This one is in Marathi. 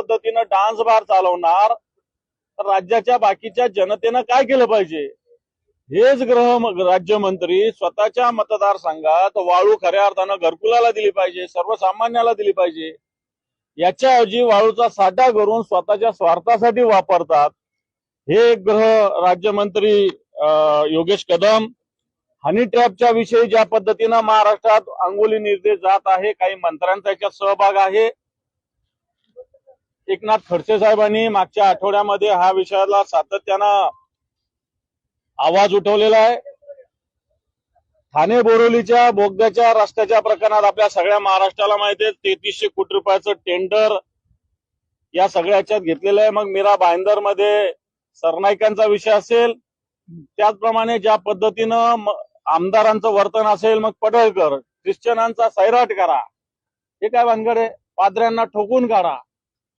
पद्धतीनं डान्स बार चालवणार तर राज्याच्या बाकीच्या जनतेनं काय केलं पाहिजे? हेच गृह राज्यमंत्री स्वतःच्या मतदारसंघात वाळू खऱ्या अर्थानं घरकुलाला दिली पाहिजे सर्वसामान्याला दिली पाहिजे. याच्याऐवजी वाळूचा साठा करून स्वतःच्या स्वार्थासाठी वापरतात. हे गृह राज्यमंत्री अं, योगेश कदम हनी ट्रॅपच्या विषयी ज्या पद्धतीनं महाराष्ट्रात अंगोली निर्देश जात आहे काही मंत्र्यांचा याच्यात सहभाग आहे. एकनाथ खडसे साहेबांनी मागच्या आठवड्यामध्ये हा विषयाला सातत्यानं आवाज उठवलेला आहे. ठाणे बोरोलीच्या बोगद्याच्या रस्त्याच्या प्रकरणात आपल्या सगळ्या महाराष्ट्राला माहिती आहे. तेहतीसशे कोटी रुपयाचं टेंडर या सगळ्याच्यात घेतलेलं आहे. मग मीरा बायंदरमध्ये सरनाईकांचा विषय असेल. त्याचप्रमाणे ज्या पद्धतीनं आमदारांचं वर्तन असेल मग पडळकर ख्रिश्चनांचा सैराट करा. हे काय भानगड आहे? पाद्र्यांना ठोकून काढा.